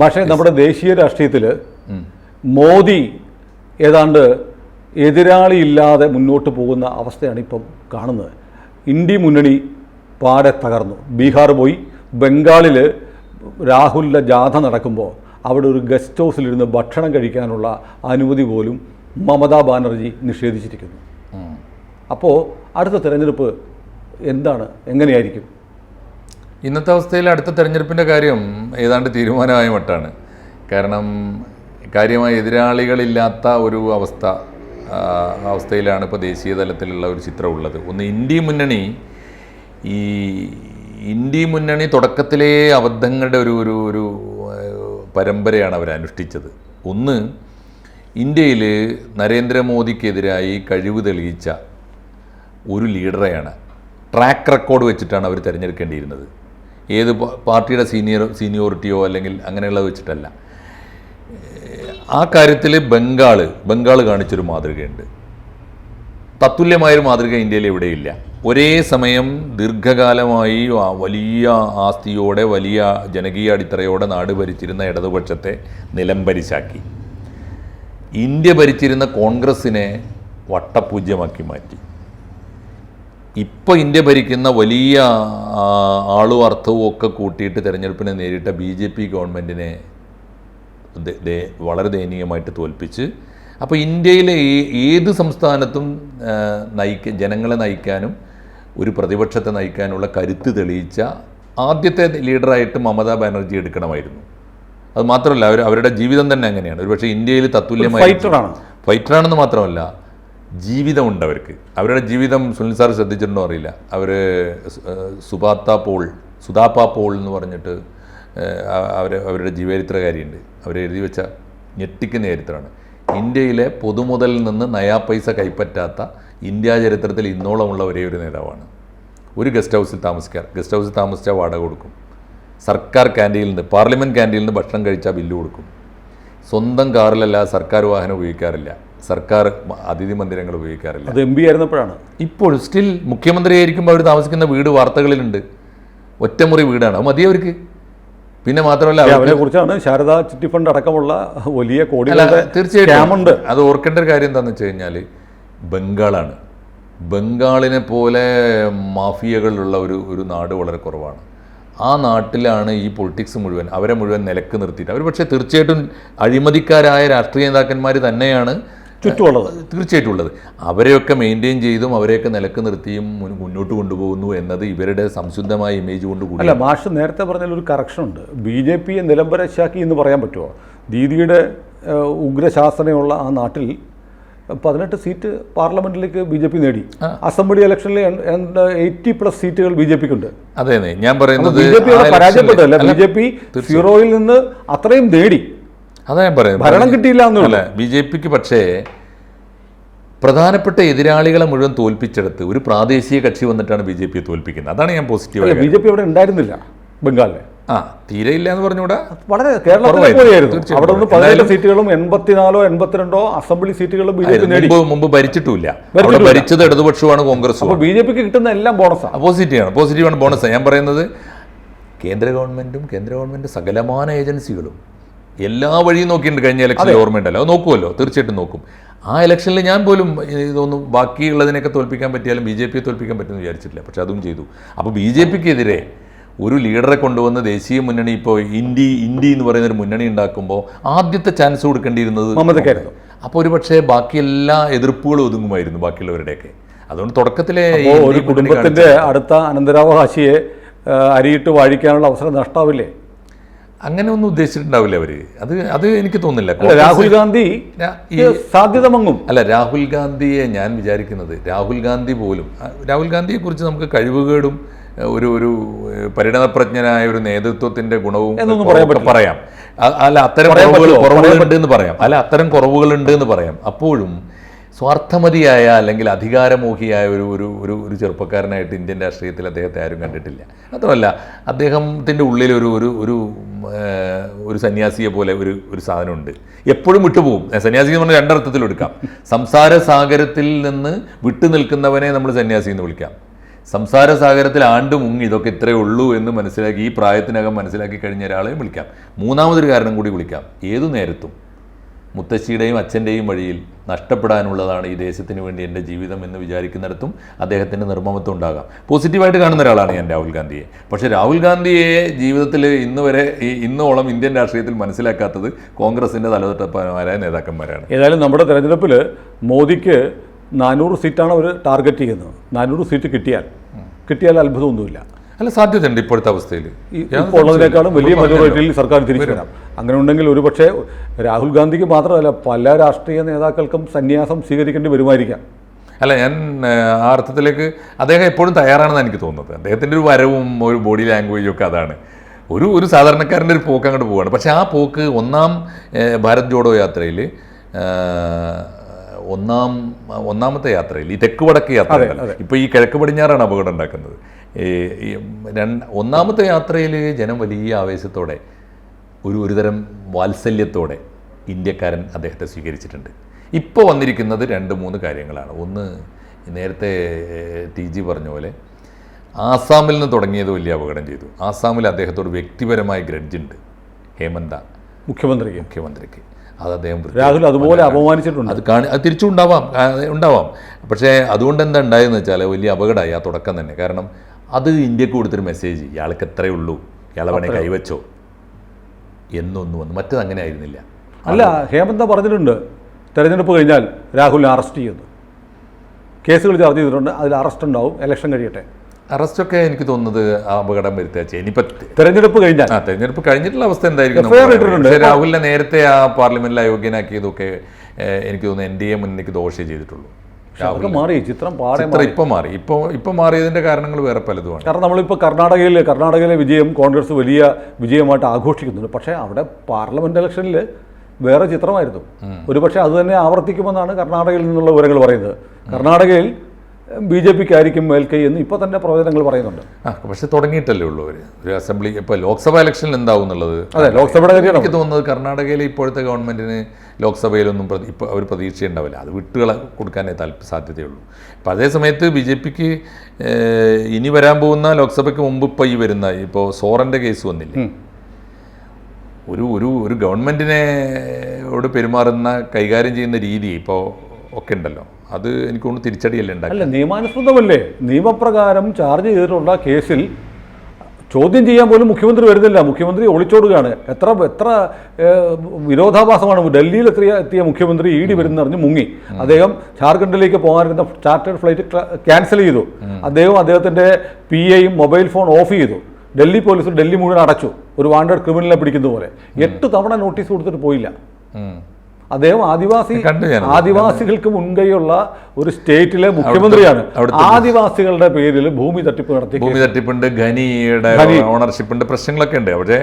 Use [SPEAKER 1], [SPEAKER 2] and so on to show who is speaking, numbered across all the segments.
[SPEAKER 1] പക്ഷേ നമ്മുടെ ദേശീയ രാഷ്ട്രീയത്തിൽ മോദി ഏതാണ്ട് എതിരാളിയില്ലാതെ മുന്നോട്ട് പോകുന്ന അവസ്ഥയാണ് ഇപ്പം കാണുന്നത്. ഇന്ത്യ മുന്നണി പാടെ തകർന്നു. ബീഹാർ പോയി. ബംഗാളിൽ രാഹുലിന്റെ ജാഥ നടക്കുമ്പോൾ അവിടെ ഒരു ഗസ്റ്റ് ഹൗസിലിരുന്ന് ഭക്ഷണം കഴിക്കാനുള്ള അനുമതി പോലും മമതാ ബാനർജി നിഷേധിച്ചിരിക്കുന്നു. അപ്പോൾ അടുത്ത തിരഞ്ഞെടുപ്പ് എന്താണ്? എങ്ങനെയായിരിക്കും?
[SPEAKER 2] ഇന്നത്തെ അവസ്ഥയിൽ അടുത്ത തെരഞ്ഞെടുപ്പിന്റെ കാര്യം ഏതാണ്ട് തീരുമാനമായ മട്ടാണ്. കാരണം കാര്യമായ എതിരാളികളില്ലാത്ത ഒരു അവസ്ഥ അവസ്ഥയിലാണ് ഇപ്പോൾ ദേശീയ തലത്തിലുള്ള ഒരു ചിത്രം ഉള്ളത്. ഒന്ന് ഇന്ത്യ മുന്നണി ഈ ഇന്ത്യ മുന്നണി തുടക്കത്തിലെ അബദ്ധങ്ങളുടെ ഒരു ഒരു ഒരു പരമ്പരയാണ് അവർ അനുഷ്ഠിച്ചത്. ഒന്ന് ഇന്ത്യയിൽ നരേന്ദ്രമോദിക്കെതിരായി കഴിവ് തെളിയിച്ച ഒരു ലീഡറെയാണ്. ട്രാക്ക് റെക്കോർഡ് വെച്ചിട്ടാണ് അവർ തിരഞ്ഞെടുക്കേണ്ടിയിരുന്നത്. ഏത് പാർട്ടിയുടെ സീനിയർ സീനിയോറിറ്റിയോ അല്ലെങ്കിൽ അങ്ങനെയുള്ളത് വെച്ചിട്ടല്ല. ആ കാര്യത്തിൽ ബംഗാൾ ബംഗാൾ കാണിച്ചൊരു മാതൃകയുണ്ട്. തത്തുല്യമായൊരു മാതൃക ഇന്ത്യയിൽ എവിടെയില്ല. ഒരേ സമയം ദീർഘകാലമായി വലിയ ആസ്തിയോടെ വലിയ ജനകീയ അടിത്തറയോടെ നാട് ഭരിച്ചിരുന്ന ഇടതുപക്ഷത്തെ നിലംപരിശാക്കി ഇന്ത്യ ഭരിച്ചിരുന്ന കോൺഗ്രസ്സിനെ വട്ടപൂജ്യമാക്കി മാറ്റി. ഇപ്പോൾ ഇന്ത്യ ഭരിക്കുന്ന വലിയ ആളും അർത്ഥവും ഒക്കെ കൂട്ടിയിട്ട് തെരഞ്ഞെടുപ്പിനെ നേരിട്ട ബി ജെ പി ഗവൺമെന്റിനെ വളരെ ദയനീയമായിട്ട് തോൽപ്പിച്ച് അപ്പോൾ ഇന്ത്യയിലെ ഏത് സംസ്ഥാനത്തും നയിക്ക ജനങ്ങളെ നയിക്കാനും ഒരു പ്രതിപക്ഷത്തെ നയിക്കാനുള്ള കരുത്ത് തെളിയിച്ച ആദ്യത്തെ ലീഡറായിട്ട് മമതാ ബാനർജി എടുക്കണമായിരുന്നു. അത് മാത്രമല്ല അവർ അവരുടെ ജീവിതം തന്നെ അങ്ങനെയാണ്. ഒരുപക്ഷെ ഇന്ത്യയിൽ തത്തുല്യമായി
[SPEAKER 1] ഫൈറ്റർ
[SPEAKER 2] ഫൈറ്ററാണെന്ന് മാത്രമല്ല ജീവിതമുണ്ട് അവർക്ക് അവരുടെ ജീവിതം സുനിൽ സാർ ശ്രദ്ധിച്ചിട്ടുണ്ടോ അറിയില്ല. അവർ സുബാത്ത പോൾ സുതാപ്പ പോൾ എന്ന് പറഞ്ഞിട്ട് അവർ അവരുടെ ജീവചരിത്രകാരിയുണ്ട്. അവർ എഴുതി വെച്ച ഞെട്ടിക്കുന്ന ചരിത്രമാണ്. ഇന്ത്യയിലെ പൊതുമുതലിൽ നിന്ന് നയാ പൈസ കൈപ്പറ്റാത്ത ഇന്ത്യ ചരിത്രത്തിൽ ഇന്നോളമുള്ള ഒരേ ഒരു നേതാവാണ്. ഒരു ഗസ്റ്റ് ഹൗസിൽ താമസിക്കാർ. ഗസ്റ്റ് ഹൗസിൽ താമസിച്ചാൽ വാടക കൊടുക്കും. സർക്കാർ ക്യാന്റീനിൽ നിന്ന് പാർലമെന്റ് ക്യാന്റീനിൽ നിന്ന് ഭക്ഷണം കഴിച്ചാൽ ബില്ല് കൊടുക്കും. സ്വന്തം കാറിലല്ല സർക്കാർ വാഹനം ഉപയോഗിക്കാറില്ല. സർക്കാർ അതിഥി മന്ദിരങ്ങൾ ഉപയോഗിക്കാറില്ല.
[SPEAKER 1] അത് എം പി ആയിരുന്നപ്പോഴാണ്
[SPEAKER 2] ഇപ്പോൾ സ്റ്റിൽ മുഖ്യമന്ത്രിയായിരിക്കുമ്പോൾ അവർ താമസിക്കുന്ന വീട് വാർത്തകളിലുണ്ട്. ഒറ്റമുറി വീടാണ്. അത് മതി അവർക്ക്? പിന്നെ മാത്രമല്ല
[SPEAKER 1] അവരെ കുറിച്ചാണ് ശാരദ ചിട്ടി ഫണ്ട് അടക്കമുള്ള വലിയ കോടി
[SPEAKER 2] തീർച്ചയായിട്ടും. അത് ഓർക്കേണ്ട ഒരു കാര്യം എന്താണെന്ന് വെച്ച് കഴിഞ്ഞാൽ ബംഗാളാണ്. ബംഗാളിനെ പോലെ മാഫിയകളിലുള്ള ഒരു ഒരു നാട് വളരെ കുറവാണ്. ആ നാട്ടിലാണ് ഈ പൊളിറ്റിക്സ് മുഴുവൻ അവരെ മുഴുവൻ നിലയ്ക്ക് നിർത്തിയിട്ട്. അവർ പക്ഷേ തീർച്ചയായിട്ടും അഴിമതിക്കാരായ രാഷ്ട്രീയ നേതാക്കന്മാർ തന്നെയാണ്
[SPEAKER 1] ചുറ്റുമുള്ളത്.
[SPEAKER 2] തീർച്ചയായിട്ടും ഉള്ളത് അവരെയൊക്കെ മെയിന്റെയിൻ ചെയ്തും അവരെയൊക്കെ നിലയ്ക്ക് നിർത്തിയും മുന്നോട്ട് കൊണ്ടുപോകുന്നു എന്നത് ഇവരുടെ സംശുദ്ധമായ ഇമേജ് കൊണ്ട് കൂടി
[SPEAKER 1] അല്ല മാഷ് നേരത്തെ പറഞ്ഞാൽ ഒരു കറക്ഷൻ ഉണ്ട്. ബി ജെ പിയെ നിലംബരശാക്കി എന്ന് പറയാൻ പറ്റുമോ ദീദിയുടെ ഉഗ്രശാസനയുള്ള ആ നാട്ടിൽ പതിനെട്ട് സീറ്റ് പാർലമെന്റിലേക്ക് ബി ജെ പി നേടി. അസംബ്ലി ഇലക്ഷനിൽ എയ്റ്റി പ്ലസ് സീറ്റുകൾ ബി ജെ പിക്ക് ഉണ്ട്
[SPEAKER 2] അതെ. ഞാൻ പറയുന്നത്
[SPEAKER 1] B J P
[SPEAKER 2] election
[SPEAKER 1] B J P സീറോയിൽ നിന്ന് അത്രയും നേടി.
[SPEAKER 2] അതാ ഞാൻ പറയാം
[SPEAKER 1] ഭരണം കിട്ടിയില്ല എന്നുള്ള.
[SPEAKER 2] ബി ജെ പിക്ക് പക്ഷേ പ്രധാനപ്പെട്ട എതിരാളികളെ മുഴുവൻ തോൽപ്പിച്ചെടുത്ത് ഒരു പ്രാദേശിക കക്ഷി വന്നിട്ടാണ് ബി ജെ പിയെ തോൽപ്പിക്കുന്നത്. അതാണ് ഞാൻ പോസിറ്റീവ്
[SPEAKER 1] ബി ജെ പി അവിടെ ഉണ്ടായിരുന്നില്ല ബംഗാളിൽ
[SPEAKER 2] ആ തീരെ ഇല്ല എന്ന് പറഞ്ഞുകൂടാ?
[SPEAKER 1] വളരെ കേരളത്തിൽ അവിടെ നിന്ന് പതിനേഴ് സീറ്റുകളും എൺപത്തിനാലോ എൺപത്തിരണ്ടോ അസംബ്ലി സീറ്റുകളും ബി ജെ പി നേടി.
[SPEAKER 2] മുമ്പ് ഭരിച്ചിട്ടില്ല അവിടെ. ഭരിച്ചത് ഇടതുപക്ഷമാണ് കോൺഗ്രസ്
[SPEAKER 1] അപ്പോൾ ബി ജെ പിക്ക് കിട്ടുന്ന എല്ലാം ബോണസാണ്
[SPEAKER 2] പോസിറ്റീവാണ് പോസിറ്റീവാണ് ബോണസ് ഞാൻ പറയുന്നത് കേന്ദ്ര ഗവൺമെന്റും കേന്ദ്ര ഗവൺമെന്റ് സകലമാന ഏജൻസികളും എല്ലാ വഴിയും നോക്കിയിട്ടുണ്ട് കഴിഞ്ഞ ഇലക്ഷനിൽ ഓർമ്മയുണ്ടല്ലോ. അത് നോക്കുമല്ലോ. തീർച്ചയായിട്ടും നോക്കും. ആ ഇലക്ഷനിൽ ഞാൻ പോലും ഇതൊന്നും ബാക്കിയുള്ളതിനൊക്കെ തോൽപ്പിക്കാൻ പറ്റിയാലും ബി ജെ പിയെ തോൽപ്പിക്കാൻ പറ്റുമെന്ന് വിചാരിച്ചിട്ടില്ല. പക്ഷെ അതും ചെയ്തു. അപ്പോൾ ബി ജെ പിക്കെതിരെ ഒരു ലീഡറെ കൊണ്ടുവന്ന് ദേശീയ മുന്നണി ഇപ്പോൾ ഇന്ത്യ ഇന്ത്യ എന്ന് പറയുന്ന ഒരു മുന്നണി ഉണ്ടാക്കുമ്പോൾ ആദ്യത്തെ ചാൻസ് കൊടുക്കേണ്ടിയിരുന്നത്
[SPEAKER 1] മമതക്കായിരുന്നു
[SPEAKER 2] അപ്പോൾ ഒരു പക്ഷേ ബാക്കി എല്ലാ എതിർപ്പുകളും ഒതുങ്ങുമായിരുന്നു ബാക്കിയുള്ളവരുടെയൊക്കെ. അതുകൊണ്ട് തുടക്കത്തിലെ
[SPEAKER 1] ഒരു
[SPEAKER 2] കുടുംബത്തിന്റെ
[SPEAKER 1] കുടുംബത്തിന്റെ അടുത്ത അനന്തരാവകാശിയെ അരിയിട്ട് വാഴിക്കാനുള്ള അവസരം നഷ്ടാവില്ലേ?
[SPEAKER 2] അങ്ങനെ ഒന്നും ഉദ്ദേശിച്ചിട്ടുണ്ടാവില്ല അവർ. അത് അത് എനിക്ക് തോന്നുന്നില്ല.
[SPEAKER 1] രാഹുൽ ഗാന്ധി
[SPEAKER 2] ഈ
[SPEAKER 1] സാധ്യത മങ്ങും
[SPEAKER 2] അല്ല രാഹുൽ ഗാന്ധിയെ ഞാൻ വിചാരിക്കുന്നത് രാഹുൽ ഗാന്ധി പോലും രാഹുൽ ഗാന്ധിയെ കുറിച്ച് നമുക്ക് കഴിവുകേടും ഒരു ഒരു പരിണതപ്രജ്ഞനായ ഒരു നേതൃത്വത്തിന്റെ ഗുണവും. പറയാം. അല്ല അത്തരം കുറവുകൾ? കുറവുകളുണ്ട് എന്ന് പറയാം. അല്ല അത്തരം കുറവുകളുണ്ട് എന്ന് പറയാം. അപ്പോഴും സ്വാർത്ഥമതിയായ അല്ലെങ്കിൽ അധികാരമോഹിയായ ഒരു ഒരു ഒരു ഒരു ചെറുപ്പക്കാരനായിട്ട് ഇന്ത്യൻ രാഷ്ട്രീയത്തിൽ അദ്ദേഹത്തെ ആരും കണ്ടിട്ടില്ല. മാത്രമല്ല അദ്ദേഹത്തിന്റെ ഉള്ളിൽ ഒരു ഒരു ഒരു ഒരു സന്യാസിയെ പോലെ ഒരു ഒരു സാധനമുണ്ട്. എപ്പോഴും വിട്ടുപോകും. സന്യാസി എന്ന് പറഞ്ഞാൽ രണ്ടർത്ഥത്തിൽ എടുക്കാം. സംസാര സാഗരത്തിൽ നിന്ന് വിട്ടു നിൽക്കുന്നവനെ നമ്മൾ സന്യാസി എന്ന് വിളിക്കാം. സംസാര സാഗരത്തിൽ ആണ്ട് മുങ്ങി ഇതൊക്കെ ഇത്രയേ ഉള്ളൂ എന്ന് മനസ്സിലാക്കി ഈ പ്രായത്തിനകം മനസ്സിലാക്കി കഴിഞ്ഞ ഒരാളെയും വിളിക്കാം. മൂന്നാമതൊരു കാരണം കൂടി വിളിക്കാം. ഏതു നേരത്തും. മുത്തശ്ശിയുടെയും അച്ഛന്റെയും വഴിയിൽ നഷ്ടപ്പെടാനുള്ളതാണ് ഈ ദേശത്തിന് വേണ്ടി എന്റെ ജീവിതം എന്ന് വിചാരിക്കുന്നിടത്തും അദ്ദേഹത്തിന്റെ നിർമ്മമത്വം ഉണ്ടാകാം. പോസിറ്റീവായിട്ട് കാണുന്ന ഒരാളാണ് ഞാൻ രാഹുൽ ഗാന്ധിയെ. പക്ഷേ രാഹുൽ ഗാന്ധിയെ ജീവിതത്തിൽ ഇന്ന് വരെ ഈ ഇന്നോളം ഇന്ത്യൻ രാഷ്ട്രീയത്തിൽ മനസ്സിലാക്കാത്തത് കോൺഗ്രസിന്റെ തലതൊട്ടപ്പന്മാരായ നേതാക്കന്മാരാണ്.
[SPEAKER 1] ഏതായാലും നമ്മുടെ തെരഞ്ഞെടുപ്പിൽ മോദിക്ക് നാനൂറ് സീറ്റാണ് അവർ ടാർഗറ്റ് ചെയ്യുന്നത്. നാനൂറ് സീറ്റ് കിട്ടിയാൽ. കിട്ടിയാൽ അത്ഭുതമൊന്നുമില്ല.
[SPEAKER 2] അല്ല സാധ്യതയുണ്ട് ഇപ്പോഴത്തെ അവസ്ഥയിൽ.
[SPEAKER 1] ഇപ്പോൾ ഉള്ളതിനേക്കാളും വലിയ മെജോറിറ്റിയിൽ സർക്കാർ തിരിച്ചു വരാം. അങ്ങനെ ഉണ്ടെങ്കിൽ ഒരുപക്ഷെ രാഹുൽ ഗാന്ധിക്ക് മാത്രമല്ല പല രാഷ്ട്രീയ നേതാക്കൾക്കും സന്യാസം സ്വീകരിക്കേണ്ടി വരുമായിരിക്കാം.
[SPEAKER 2] അല്ല ഞാൻ ആ, അർത്ഥത്തിലേക്ക് അദ്ദേഹം എപ്പോഴും തയ്യാറാണെന്ന് എനിക്ക് തോന്നുന്നത്. അദ്ദേഹത്തിന്റെ ഒരു വരവും ഒരു ബോഡി ലാംഗ്വേജും ഒക്കെ അതാണ്. ഒരു ഒരു സാധാരണക്കാരന്റെ ഒരു പോക്ക് അങ്ങോട്ട് പോവാണ് പക്ഷേ ആ പോക്ക് ഒന്നാം ഭാരത് ജോഡോ യാത്രയിൽ ഒന്നാം ഒന്നാമത്തെ യാത്രയിൽ ഈ തെക്ക് വടക്ക് യാത്ര ഇപ്പോൾ ഈ കിഴക്ക് പടിഞ്ഞാറാണ് അപകടം ഉണ്ടാക്കുന്നത്. രണ്ട് ഒന്നാമത്തെ യാത്രയിൽ ജനം വലിയ ആവേശത്തോടെ ഒരു ഒരുതരം വാത്സല്യത്തോടെ ഇന്ത്യക്കാരൻ അദ്ദേഹത്തെ സ്വീകരിച്ചിട്ടുണ്ട്. ഇപ്പോൾ വന്നിരിക്കുന്നത് രണ്ട് മൂന്ന് കാര്യങ്ങളാണ്. ഒന്ന് നേരത്തെ ടി ജി പറഞ്ഞ പോലെ ആസാമിൽ നിന്ന് തുടങ്ങിയത് വലിയ അപകടം ചെയ്തു. ആസാമിൽ അദ്ദേഹത്തോട് വ്യക്തിപരമായ ഗ്രഡ്ജുണ്ട്. ഹേമന്ത.
[SPEAKER 1] മുഖ്യമന്ത്രിക്ക്.
[SPEAKER 2] മുഖ്യമന്ത്രിക്ക്. അത് അദ്ദേഹം
[SPEAKER 1] രാഹുൽ അതുപോലെ അപമാനിച്ചിട്ടുണ്ട്.
[SPEAKER 2] അത് കാണി അത് തിരിച്ചുണ്ടാവാം ഉണ്ടാവാം. പക്ഷേ അതുകൊണ്ട് എന്താ ഉണ്ടായെന്ന് വെച്ചാൽ വലിയ അപകടമായി. ആ തുടക്കം തന്നെ. കാരണം അത് ഇന്ത്യയ്ക്ക് കൊടുത്തൊരു മെസ്സേജ് ഇയാൾക്ക് എത്രയേ ഉള്ളൂ? ഇയാളെ വേണേ കൈവച്ചോ? എന്നൊന്നും വന്നു മറ്റത് അങ്ങനെ ആയിരുന്നില്ല.
[SPEAKER 1] അല്ല ഹേമന്ത പറഞ്ഞിട്ടുണ്ട്? തെരഞ്ഞെടുപ്പ് കഴിഞ്ഞാൽ രാഹുലിനെ അറസ്റ്റ് ചെയ്യുന്നു. കേസുകൾ ചാർജ് ചെയ്തിട്ടുണ്ട്. അതിൽ അറസ്റ്റ് ഉണ്ടാവും. ഇലക്ഷൻ കഴിയട്ടെ.
[SPEAKER 2] അറസ്റ്റൊക്കെ എനിക്ക് തോന്നുന്നത് ആ അപകടം വരുത്തുക ഇനിയിപ്പോൾ
[SPEAKER 1] തെരഞ്ഞെടുപ്പ് കഴിഞ്ഞാൽ.
[SPEAKER 2] ആ തെരഞ്ഞെടുപ്പ് കഴിഞ്ഞിട്ടുള്ള അവസ്ഥ എന്തായിരിക്കും രാഹുലിനെ നേരത്തെ ആ പാർലമെന്റിൽ അയോഗ്യനാക്കിയതൊക്കെ എനിക്ക് തോന്നുന്നു എൻ ഡി എ മുന്നണിക്ക് ദോഷേ ചെയ്തിട്ടുള്ളൂ.
[SPEAKER 1] അതൊക്കെ മാറി ചിത്രം പാടെ
[SPEAKER 2] ഇപ്പൊ ഇപ്പം മാറി. ഇപ്പോൾ ഇപ്പം മാറിയതിന്റെ കാരണങ്ങൾ വേറെ പലതുമാണ്
[SPEAKER 1] കാരണം നമ്മളിപ്പോൾ കർണാടകയിൽ കർണാടകയിലെ വിജയം കോൺഗ്രസ് വലിയ വിജയമായിട്ട് ആഘോഷിക്കുന്നുണ്ട്. പക്ഷേ അവിടെ പാർലമെന്റ് ഇലക്ഷനിൽ വേറെ ചിത്രമായിരുന്നു. ഒരുപക്ഷെ അത് തന്നെ ആവർത്തിക്കുമെന്നാണ് കർണാടകയിൽ നിന്നുള്ള വിവരങ്ങൾ പറയുന്നത്. കർണാടകയിൽ ബി ജെ പിക്ക് ആയിരിക്കും മേൽക്കൈ എന്ന് ഇപ്പോൾ തന്നെ പ്രവചനങ്ങൾ പറയുന്നുണ്ട്.
[SPEAKER 2] ആ പക്ഷെ തുടങ്ങിയിട്ടല്ലേ ഉള്ളൂ അവർ ഒരു അസംബ്ലി ഇപ്പോൾ ലോക്സഭ ഇലക്ഷനിൽ എന്താവും എന്നുള്ളത്
[SPEAKER 1] അതെ ലോക്സഭയുടെ കാര്യമാണ്
[SPEAKER 2] എനിക്ക് തോന്നുന്നത് കർണാടകയിലെ ഇപ്പോഴത്തെ ഗവൺമെന്റിന് ലോക്സഭയിലൊന്നും ഇപ്പോൾ അവർ പ്രതീക്ഷയുണ്ടാവില്ല. അത് വിട്ടുകൾ കൊടുക്കാനേ താല്പ സാധ്യതയുള്ളൂ. അപ്പോൾ അതേ സമയത്ത് ബി ജെ പിക്ക് ഇനി വരാൻ പോകുന്ന ലോക്സഭയ്ക്ക് മുമ്പ് ഇപ്പോൾ ഈ വരുന്ന ഇപ്പോൾ സോറന്റെ കേസ് വന്നില്ല? ഒരു ഒരു ഒരു ഗവൺമെന്റിനെ ഓട് പെരുമാറുന്ന കൈകാര്യം ചെയ്യുന്ന രീതി ഇപ്പോൾ ഒക്കെ ഉണ്ടല്ലോ. അത് എനിക്ക് തോന്നുന്നു തിരിച്ചടിയല്ലേ
[SPEAKER 1] അല്ല നിയമാനുസൃതമല്ലേ? നിയമപ്രകാരം ചാർജ് ചെയ്തിട്ടുള്ള കേസിൽ ചോദ്യം ചെയ്യാൻ പോലും മുഖ്യമന്ത്രി വരുന്നില്ല. മുഖ്യമന്ത്രി ഒളിച്ചോടുകയാണ്. എത്ര എത്ര വിരോധാഭാസമാണ്. ഡൽഹിയിൽ എത്തിയ എത്തിയ മുഖ്യമന്ത്രി ഇ ഡി വരുന്നറിഞ്ഞ് മുങ്ങി. അദ്ദേഹം ജാർഖണ്ഡിലേക്ക് പോകാനിരുന്ന ചാർട്ടേഡ് ഫ്ലൈറ്റ് ക്യാൻസൽ ചെയ്തു. അദ്ദേഹം അദ്ദേഹത്തിന്റെ പി എയും മൊബൈൽ ഫോൺ ഓഫ് ചെയ്തു. ഡൽഹി പോലീസ് ഡൽഹി മുഴുവൻ അടച്ചു. ഒരു വാണ്ടഡ് ക്രിമിനലിനെ പിടിക്കുന്ന പോലെ. എട്ട് തവണ നോട്ടീസ് കൊടുത്തിട്ട് പോയില്ല. അദ്ദേഹം ആദിവാസി. ആദിവാസികൾക്ക് മുൻകൈയുള്ള ഒരു സ്റ്റേറ്റിലെ മുഖ്യമന്ത്രിയാണ്. ആദിവാസികളുടെ പേരിൽ ഭൂമി തട്ടിപ്പ് നടത്തി
[SPEAKER 2] ഭൂമി തട്ടിപ്പുണ്ട് ഖനിയുടെ ഓണർഷിപ്പിന്റെ പ്രശ്നങ്ങളൊക്കെ ഉണ്ട്. പക്ഷേ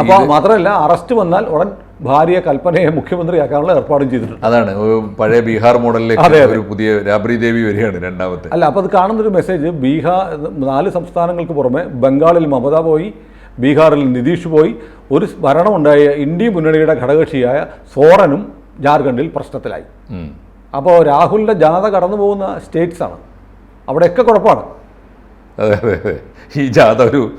[SPEAKER 2] അപ്പോൾ
[SPEAKER 1] അപ്പൊ മാത്രമല്ല അറസ്റ്റ് വന്നാൽ ഉടൻ ഭാര്യ കൽപ്പനയെ മുഖ്യമന്ത്രിയാക്കാനുള്ള ഏർപ്പാടും ചെയ്തിട്ടുണ്ട്.
[SPEAKER 2] അതാണ്. പഴയ ബീഹാർ മോഡലിലേക്ക് ഒരു പുതിയ രാബ്രി ദേവി വരികയാണ് രണ്ടാമത്തെ.
[SPEAKER 1] അല്ല അപ്പോൾ അത് കാണുന്നൊരു മെസ്സേജ് ബീഹാർ നാല് സംസ്ഥാനങ്ങൾക്ക് പുറമെ ബംഗാളിൽ മമത പോയി ബീഹാറിൽ നിതീഷ് പോയി. ഒരു ഭരണമുണ്ടായ ഇന്ത്യ മുന്നണിയുടെ ഘടകകക്ഷിയായ സോറനും ജാർഖണ്ഡിൽ പ്രശ്നത്തിലായി. അപ്പോൾ രാഹുലിന്റെ ജാഥ കടന്നു പോകുന്ന സ്റ്റേറ്റ്സാണ്. ആണ് അവിടെയൊക്കെ കുഴപ്പമാണ്.
[SPEAKER 2] അതെ അതെ അതെ. ഈ ജാഥ ഒരു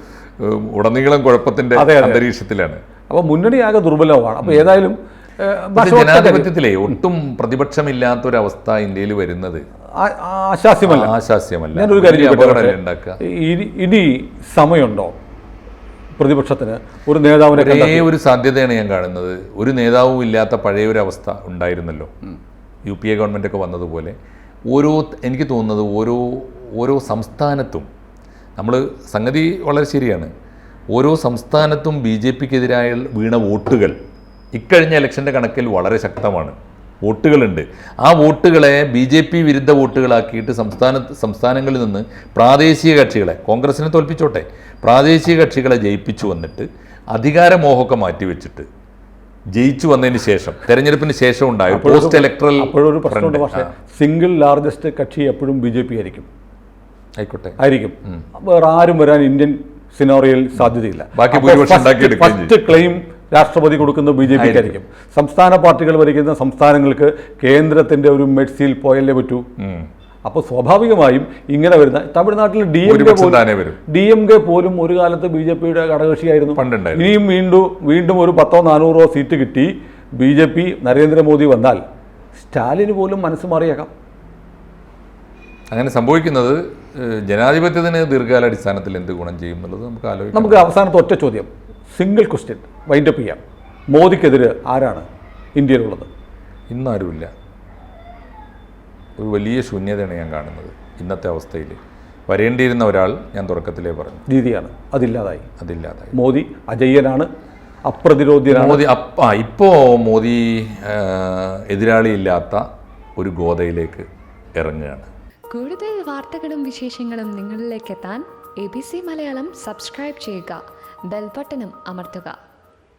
[SPEAKER 2] ഉടനീളം കുഴപ്പത്തിന്റെ. അന്തരീക്ഷത്തിലാണ്.
[SPEAKER 1] അപ്പോൾ മുന്നണിയാകെ ദുർബലമാണ് അപ്പോൾ ഏതായാലും
[SPEAKER 2] ജനാധിപത്യത്തിലേ ഒട്ടും പ്രതിപക്ഷമില്ലാത്ത ഒരു പ്രതിപക്ഷമില്ലാത്തൊരവസ്ഥ ഇന്ത്യയിൽ വരുന്നത്.
[SPEAKER 1] ആശാസ്യമല്ല.
[SPEAKER 2] ആശാസ്യമല്ല.
[SPEAKER 1] ഞാനൊരു കാര്യം ഇനി സമയമുണ്ടോ? പ്രതിപക്ഷത്തിന് ഒരു നേതാവിനെ
[SPEAKER 2] ഒരേ ഒരു സാധ്യതയാണ് ഞാൻ കാണുന്നത്. ഒരു നേതാവും ഇല്ലാത്ത പഴയ ഒരു അവസ്ഥ ഉണ്ടായിരുന്നല്ലോ. യു പി എ ഗവൺമെന്റ് ഒക്കെ വന്നതുപോലെ. ഓരോ എനിക്ക് തോന്നുന്നത് ഓരോ ഓരോ സംസ്ഥാനത്തും നമ്മൾ സംഗതി വളരെ ശരിയാണ്. ഓരോ സംസ്ഥാനത്തും ബി ജെ പിക്കെതിരായ വീണ വോട്ടുകൾ ഇക്കഴിഞ്ഞ ഇലക്ഷന്റെ കണക്കിൽ വളരെ ശക്തമാണ്. വോട്ടുകളുണ്ട്. ആ വോട്ടുകളെ ബി ജെ പി വിരുദ്ധ വോട്ടുകളാക്കിയിട്ട് സംസ്ഥാന സംസ്ഥാനങ്ങളിൽ നിന്ന് പ്രാദേശിക കക്ഷികളെ കോൺഗ്രസിനെ തോൽപ്പിച്ചോട്ടെ. പ്രാദേശിക കക്ഷികളെ ജയിപ്പിച്ചു വന്നിട്ട് അധികാരമോഹമൊക്കെ മാറ്റിവെച്ചിട്ട് ജയിച്ചു വന്നതിന് ശേഷം തെരഞ്ഞെടുപ്പിന് ശേഷം ഉണ്ടായ പോസ്റ്റ് ഇലക്ട്രൽ
[SPEAKER 1] അപ്പോഴൊരു പ്രശ്നമുണ്ട്. പക്ഷേ സിംഗിൾ ലാർജസ്റ്റ് കക്ഷി എപ്പോഴും ബി ജെ പി ആയിരിക്കും.
[SPEAKER 2] ആയിക്കോട്ടെ.
[SPEAKER 1] ആയിരിക്കും. വേറെ ആരും വരാൻ ഇന്ത്യൻ സിനോറിയൽ സാധ്യതയില്ല.
[SPEAKER 2] ബാക്കി
[SPEAKER 1] ഫസ്റ്റ് ക്ലെയിം രാഷ്ട്രപതി കൊടുക്കുന്നത് ബി ജെ പിക്ക് ആയിരിക്കും. സംസ്ഥാന പാർട്ടികൾ ഭരിക്കുന്ന സംസ്ഥാനങ്ങൾക്ക് കേന്ദ്രത്തിന്റെ ഒരു മെഡ്സിയിൽ പോയല്ലേ പറ്റൂ. അപ്പോൾ സ്വാഭാവികമായും ഇങ്ങനെ വരുന്ന തമിഴ്നാട്ടിൽ ഡി എം കെ പോലും ഡി എം കെ പോലും ഒരു കാലത്ത് ബി ജെ പിയുടെ ഘടകകക്ഷിയായിരുന്നു. ഇനിയും വീണ്ടും വീണ്ടും ഒരു പത്തോ നാനൂറോ സീറ്റ് കിട്ടി ബി ജെ പി നരേന്ദ്രമോദി വന്നാൽ സ്റ്റാലിന് പോലും മനസ്സ് മാറിയേക്കാം.
[SPEAKER 2] അങ്ങനെ സംഭവിക്കുന്നത് ജനാധിപത്യത്തിന് ദീർഘകാലാടിസ്ഥാനത്തിൽ എന്ത് ഗുണം ചെയ്യും എന്നുള്ളത് നമുക്ക് ആലോചിക്കാം.
[SPEAKER 1] നമുക്ക് അവസാനത്തെ ഒറ്റ ചോദ്യം. സിംഗിൾ ക്വസ്റ്റ്യൻ വൈൻഡപ്പ് ചെയ്യാം. മോദിക്കെതിരെ ആരാണ് ഇന്ത്യയിലുള്ളത്?
[SPEAKER 2] ഇന്നാരുമില്ല. ഒരു വലിയ ശൂന്യതയാണ് ഞാൻ കാണുന്നത് ഇന്നത്തെ അവസ്ഥയിൽ. വരേണ്ടിയിരുന്ന ഒരാൾ ഞാൻ തുടക്കത്തിലേ പറഞ്ഞു.
[SPEAKER 1] രീതിയാണ്. അതില്ലാതായി.
[SPEAKER 2] അതില്ലാതായി.
[SPEAKER 1] മോദി അജയ്യനാണ് അപ്രതിരോധ്യനാണ്.
[SPEAKER 2] മോദി ആ, ഇപ്പോൾ മോദി എതിരാളിയില്ലാത്ത ഒരു ഗോതയിലേക്ക് ഇറങ്ങുകയാണ്.
[SPEAKER 3] കൂടുതൽ വാർത്തകളും വിശേഷങ്ങളും നിങ്ങളിലേക്ക് എത്താൻ A B C Malayalam subscribe ചെയ്യുക. ബെൽബട്ടനും അമർത്തുക